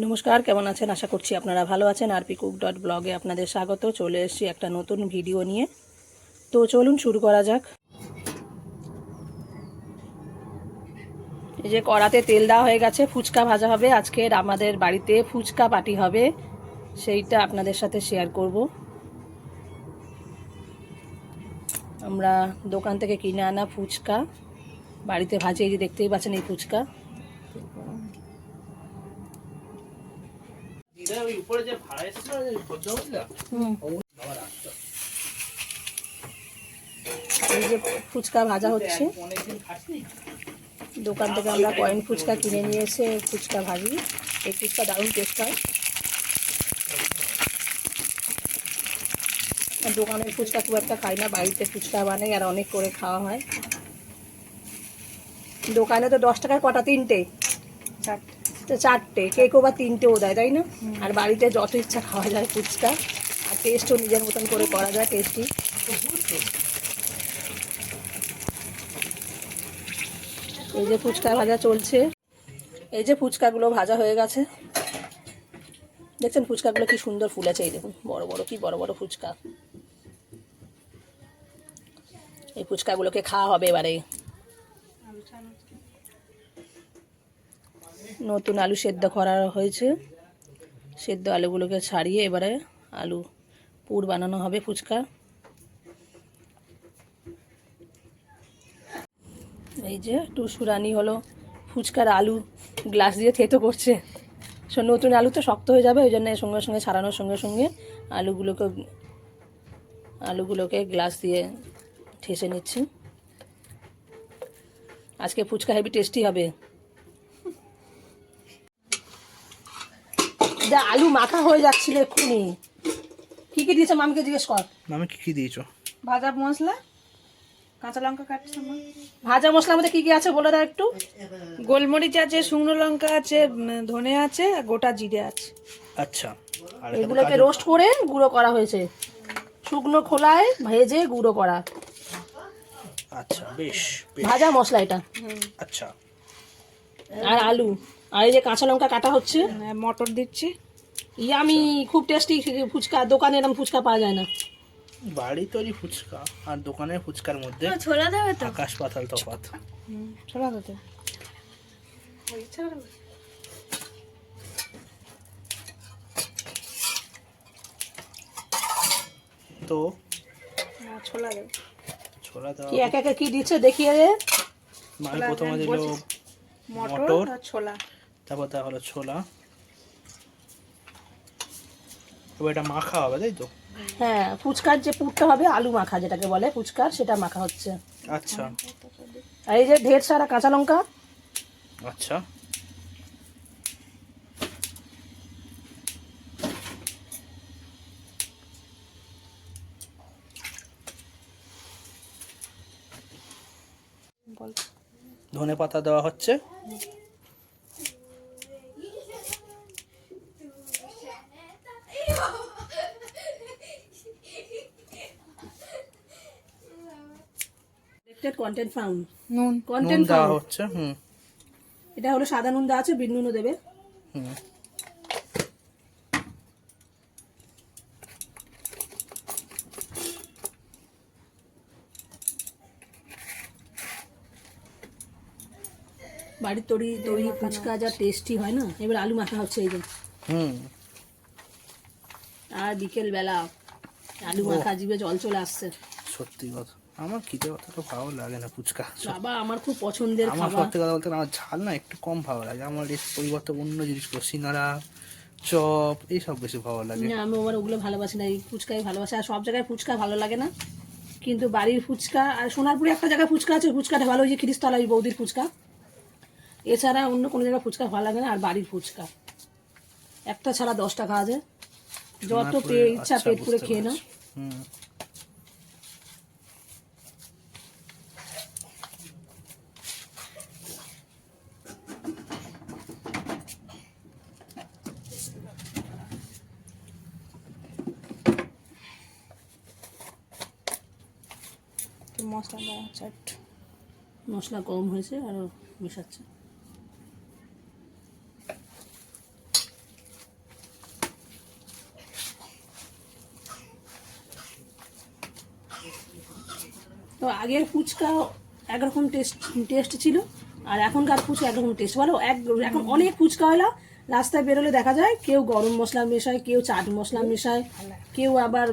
নমস্কার, কেমন আছেন? আশা করছি আপনারা ভালো আছেন। আরপি কুক ডট ব্লগে আপনাদের স্বাগত। চলে এসেছি একটা নতুন ভিডিও নিয়ে। তো চলুন শুরু করা যাক। এই যে কড়াতে তেল দেওয়া হয়ে গেছে, ফুচকা ভাজা হবে। আজকের আমাদের বাড়িতে ফুচকা পাটি হবে। সেইটা আপনাদের সাথে শেয়ার করব। আমরা দোকান থেকে কিনে আনা ফুচকা। বাড়িতে ভাজি এই যে দেখতেই পাচ্ছেন এই ফুচকা। ওই উপরে যে ভাড়া এসেছিল এই যে ফুচকা ভাজা হচ্ছে। দোকান থেকে আমরা কয়েন ফুচকা কিনে নিয়ে এসে ফুচকা ভাজি। এই ফুচকা দারুণ টেস্ট হয়। দোকানের ফুচকা খুব একটা খাই না বাড়িতে ফুচকা বানাই আর অনেক করে খাওয়া হয়। দোকানে তো দশ টাকায় কটা তিনটে? তো চারটে। কেকও বা তিনটেও দেয়, তাই না? আর বাড়িতে যত ইচ্ছা খাওয়া যায় ফুচকা। আর টেস্টও নিজের মতন করে করা যায় টেস্টি এই যে ফুচকা ভাজা চলছে। এই যে ফুচকাগুলো ভাজা হয়ে গেছে। দেখছেন ফুচকাগুলো কি সুন্দর ফুলেছে এই দেখুন। বড় বড়, কি বড় বড় ফুচকা। এই ফুচকাগুলোকে খাওয়া হবে এবারে। নতুন আলু সেদ্ধ করা হয়েছে। সেদ্ধ আলুগুলোকে ছাড়িয়ে এবারে আলু পুর বানানো হবে ফুচকা। এই যে টুসুরানি হলো। ফুচকার আলু গ্লাস দিয়ে থেতো করছে। সো নতুন আলু তো শক্ত হয়ে যাবে, ওই জন্য সঙ্গে সঙ্গে ছাড়ানোর সঙ্গে সঙ্গে আলুগুলোকে আলুগুলোকে গ্লাস দিয়ে ঠেসে নিচ্ছি। আজকে ফুচকা হেভি টেস্টি হবে। যা আলু মাখা হয়ে যাচ্ছিল এক্ষুনি। কী কী দিয়েছ মামকে জিজ্ঞেস কর। আমি কি কি দিয়েছ? ভাজা মশলা কাঁচা লঙ্কা কাটছে মা। ভাজা মশলার মধ্যে কী কী আছে বলে দাও একটু? গোলমরিচ আছে শুকনো লঙ্কা আছে ধনে আছে আর গোটা জিরে আছে। আচ্ছা। এগুলোকে রোস্ট করে গুঁড়ো করা হয়েছে। শুকনো খোলায় ভেজে গুঁড়ো করা। আচ্ছা বেশ বেশ। ভাজা মশলা এটা। আচ্ছা। আর আলু। আর এই যে কাঁচা লঙ্কা কাটা হচ্ছে। মটর দিচ্ছি। ইয়ামি খুব টেস্টি ফুচকা দোকানে এরকম ফুচকা পাওয়া যায় না। বাড়ি তৈরি ফুচকা আর দোকানের ফুচকার মধ্যে ছোলা দেবে তো? আকাশ পাতাল তফাৎ। ছোলা দেবে তো। ছোলা দেবে। ছোলা কি এক একে কি দিচ্ছে? দেখিয়ে দে। মানে প্রথমে দিল মটর মটর। আর ছোলা। তারপর দেওয়া হলো ছোলা। এবার এটা মাখা হবে তাই তো? হ্যাঁ ফুচকার যে পুরটা হবে আলু মাখা যেটাকে বলে ফুচকার সেটা মাখা হচ্ছে। আচ্ছা। আর এই যে ঢের সারা কাঁচা লঙ্কা? আচ্ছা। ধনে পাতা দেওয়া হচ্ছে। কন্টেন্ট ফাউন্ড নুন। নুন কন্টেন্ট দেওয়া হচ্ছে হুম। এটা হলো সাদা নুন দেওয়া আছে বিট নুনও দেবে। হুম। বাড়ির তৈরি তৈরি ফুচকা যা টেস্টি হয় না এবার আলু মাখা হচ্ছে এই যে। হুম। আর বিকেল বেলা আলু মাখা জিভে জল চলে আসছে। সত্যি কথা। আমার খিদে অতটা ভালো লাগে না ফুচকা। বাবা আমার খুব পছন্দের আমার খাবার। সত্যি কথা বলতে আমার ঝাল না একটু কম ভালো লাগে। আমার এর পরিবর্তে অন্য জিনিসগুলো সিঙ্গারা চপ এইসব বেশি ভালো লাগে। না আমি আবার ওগুলো ভালোবাসি না এই ফুচকাই ভালোবাসি। আর সব জায়গায় ফুচকা ভালো লাগে না। কিন্তু বাড়ির ফুচকা আর সোনারপুরে একটা জায়গায় ফুচকা আছে ফুচকাটা ভালো ওই যে খিরিস্তলা ওই বৌদির ফুচকা। এছাড়া অন্য কোনো জায়গায় ফুচকা ভালো লাগে না আর বাড়ির ফুচকা। একটা ছাড়া দশটা খাওয়া যায় যত সোনারপুরে, পে- ইচ্ছা আচ্ছা, পেট করে বুঝতে খেয়ে নাও। হুম। একটু মশলা দেওয়া হচ্ছে, একটু। মশলা কম হয়েছে আরও মেশাচ্ছে। তো আগের ফুচকা একরকম টেস্ট টেস্ট ছিল, আর এখনকার ফুচকা একরকম টেস্ট। ভালো এক এখন অনেক ফুচকা হলো রাস্তায় বেরোলে দেখা যায় কেউ গরম মশলা মেশায় কেউ চাট মশলা মেশায় কেউ আবার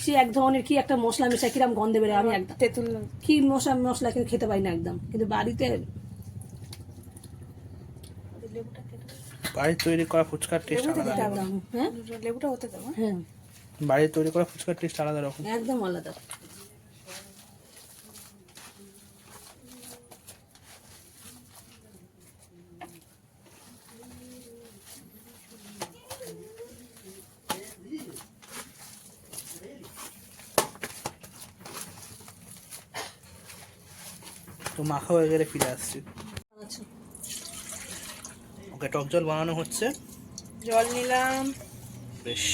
সে এক ধরনের কি একটা মশলা মেশায় কিরম গন্ধে বেরোয় আমি একদম। তেঁতুল কি মশলা মশলা কিন্তু খেতে পারি না একদম। কিন্তু বাড়িতে বাড়ির তৈরি করা ফুচকার টেস্ট আলাদা। একদম হ্যাঁ? লেবুটা হতে দেবো। হ্যাঁ। বাড়ির তৈরি করা ফুচকার টেস্ট আলাদা রকম। একদম আলাদা। তো মাখা হয়ে গেলে ফিরে আসছি। আচ্ছা। ওকে টক জল বানানো হচ্ছে। জল নিলাম। বেশ।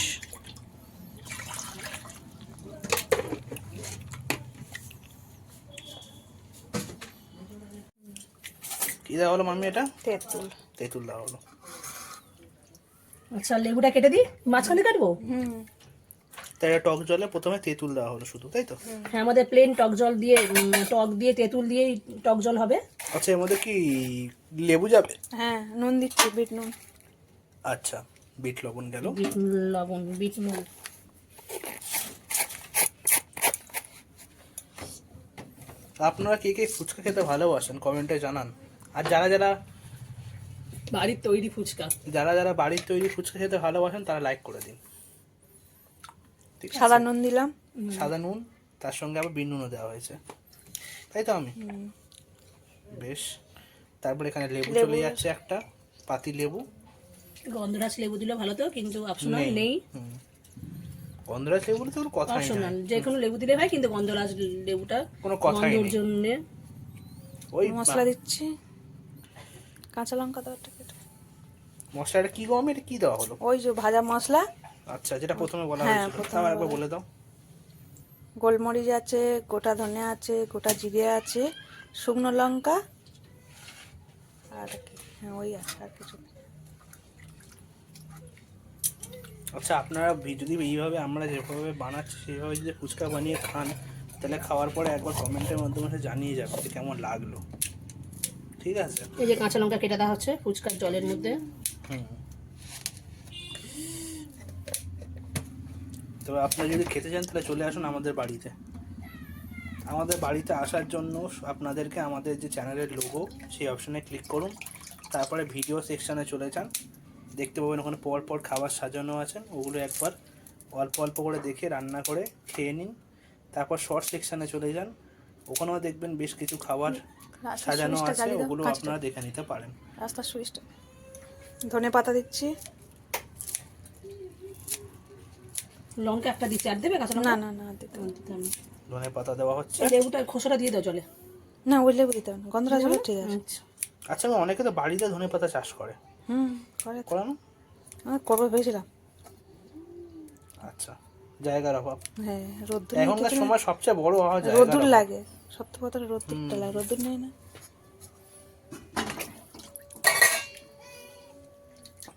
কি দেওয়া হলো মাম্মি এটা? তেঁতুল। তেঁতুল দেওয়া হলো। আচ্ছা লেবুটা কেটে দিই? মাঝখানে কাটবো? হুম। তাই এটা টক জলে প্রথমে তেঁতুল দেওয়া হলো শুধু তাই তো? হ্যাঁ আমাদের প্লেন টক জল দিয়ে টক দিয়ে তেঁতুল দিয়েই টক জল হবে। আচ্ছা এর মধ্যে কি লেবু যাবে? হ্যাঁ নুন দিচ্ছি বিট নুন। আচ্ছা বিট লবণ গেল। বিট লবণ বিট নুন। আপনারা কে কে ফুচকা খেতে ভালোবাসেন কমেন্টে জানান। আর যারা যারা বাড়ির তৈরি ফুচকা। যারা যারা বাড়ির তৈরি ফুচকা খেতে ভালোবাসেন তারা লাইক করে দিন। ঠিক আছে সাদা নুন দিলাম। সাদা নুন তার সঙ্গে আবার বিন নুনও দেওয়া হয়েছে। তাই তো আমি? বেশ। তারপর এখানে লেবু লেবু। চলে যাচ্ছে একটা পাতি লেবু। গন্ধরাজ লেবু দিলে ভালো তো কিন্তু অপশনাল নেই। গন্ধরাজ লেবুর তো কোনো কথাই অপশনাল যে কোনো লেবু দিলে হয় কিন্তু গন্ধরাজ লেবুটা কোনো কথাই গন্ধর নেই। জন্য। ওই মশলা দিচ্ছি। কাঁচা লঙ্কা দাও একটা কেটে। মশলাটা কি গম এটা কি দেওয়া হলো? ওই যে ভাজা মশলা আচ্ছা যেটা প্রথমে বলা হ্যাঁ, হয়েছিল। প্রথমে তাও একবার বলে দাও। গোলমরিচ আছে গোটা ধনে আছে গোটা জিরে আছে শুকনো লঙ্কা আর কি? হ্যাঁ ওই আছে আর কিছু নেই। আচ্ছা আপনারা যদি এইভাবে আমরা যেভাবে বানাচ্ছি সেইভাবে যদি ফুচকা বানিয়ে খান তাহলে খাওয়ার পরে একবার কমেন্টের মাধ্যমে এসে জানিয়ে যাবে যে কেমন লাগল। ঠিক আছে? এই যে কাঁচা লঙ্কা কেটে দেওয়া হচ্ছে ফুচকার জলের মধ্যে। হুম। তবে আপনারা যদি খেতে চান তাহলে চলে আসুন আমাদের বাড়িতে। আমাদের বাড়িতে আসার জন্য আপনাদেরকে আমাদের যে চ্যানেলের লোগো সেই অপশানে ক্লিক করুন। তারপরে ভিডিও সেকশানে চলে যান। দেখতে পাবেন ওখানে পর পর খাবার সাজানো আছে। ওগুলো একবার অল্প অল্প করে দেখে রান্না করে খেয়ে নিন। তারপর শর্ট সেকশানে চলে যান। ওখানেও দেখবেন বেশ কিছু খাবার সাজানো আছে। ওগুলো আপনারা দেখে নিতে পারেন। রাস্তার সুইচটা। ধনে পাতা দিচ্ছি। লঙ্কা একটা দিচ্ছি আর দেবে কাঁচা না লঙ্কা? না না দিতে না। দিতে না। ধনে পাতা দেওয়া হচ্ছে? খোসাটা দিয়ে দাও জলে। না ওই লেবু দিতে হবে না। গন্ধরাজ হলে ঠিক আছে। আচ্ছা। আচ্ছা আমি অনেকে তো বাড়িতে ধনে পাতা চাষ করে। হুম করে না? আমি করব ভেবেছিলাম। আচ্ছা জায়গার অভাব। হ্যাঁ রোদ্দুর এখনকার সময় সবচেয়ে বড় হওয়া যায় রোদ্দুর লাগে। সত্য কথা রোদ্দুরটা লাগে। রোদ্দুর নেই না।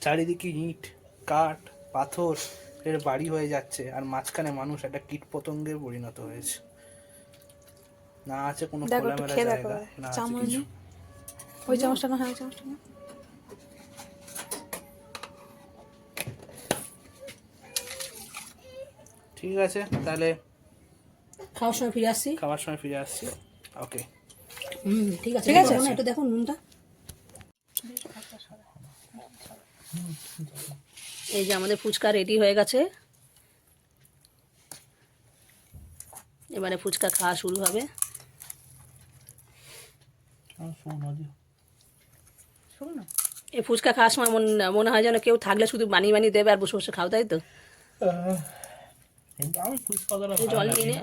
চারিদিকে ইট কাঠ পাথর। এর বাড়ি হয়ে যাচ্ছে আর মাঝখানে মানুষ একটা কীট পতঙ্গে পরিণত হয়েছে। না আছে কোনো খোলামেলা জায়গা না আছে কিছু? ওই চামচটা না হ্যাঁ ওই চামচটা না ঠিক আছে তাহলে খাওয়ার সময় ফিরে আসছি খাওয়ার সময় ফিরে আসছি। ওকে। হুম ঠিক আছে ঠিক আছে? একটু দেখো নুনটা। এই যে আমাদের ফুচকা রেডি হয়ে গেছে। এবারে ফুচকা খাওয়া শুরু হবে। এই ফুচকা খাওয়ার সময় মন- মনে হয় যেন কেউ থাকলে শুধু বানিয়ে বানিয়ে দেবে আর বসে বসে খাও তাই তো? জল নিয়ে।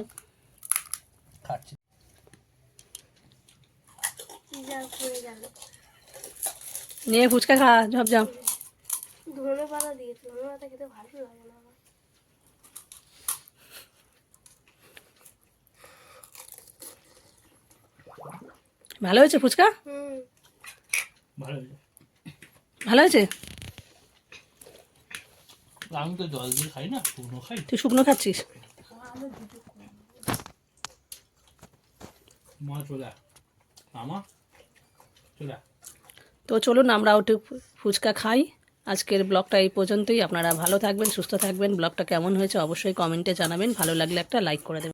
খাচ্ছি। নিয়ে ফুচকা খা ঝপ ঝপ। ধনে পাতা দিয়েছি ধনে পাতা খেতে ভালো লাগে না আমার। ভালো হয়েছে ফুচকা? ভালো হয়েছে। আমি তো জল দিয়ে খাই না শুকনো খাই। তুই শুকনো খাচ্ছিস? মা চলে মামা চলে। তো চলুন আমরাও একটু ফুচকা খাই। আজকের ব্লগটা এই পর্যন্তই। আপনারা ভালো থাকবেন, সুস্থ থাকবেন। ব্লগটা কেমন হয়েছে অবশ্যই কমেন্টে জানাবেন। ভালো লাগলে একটা লাইক করে দেবেন।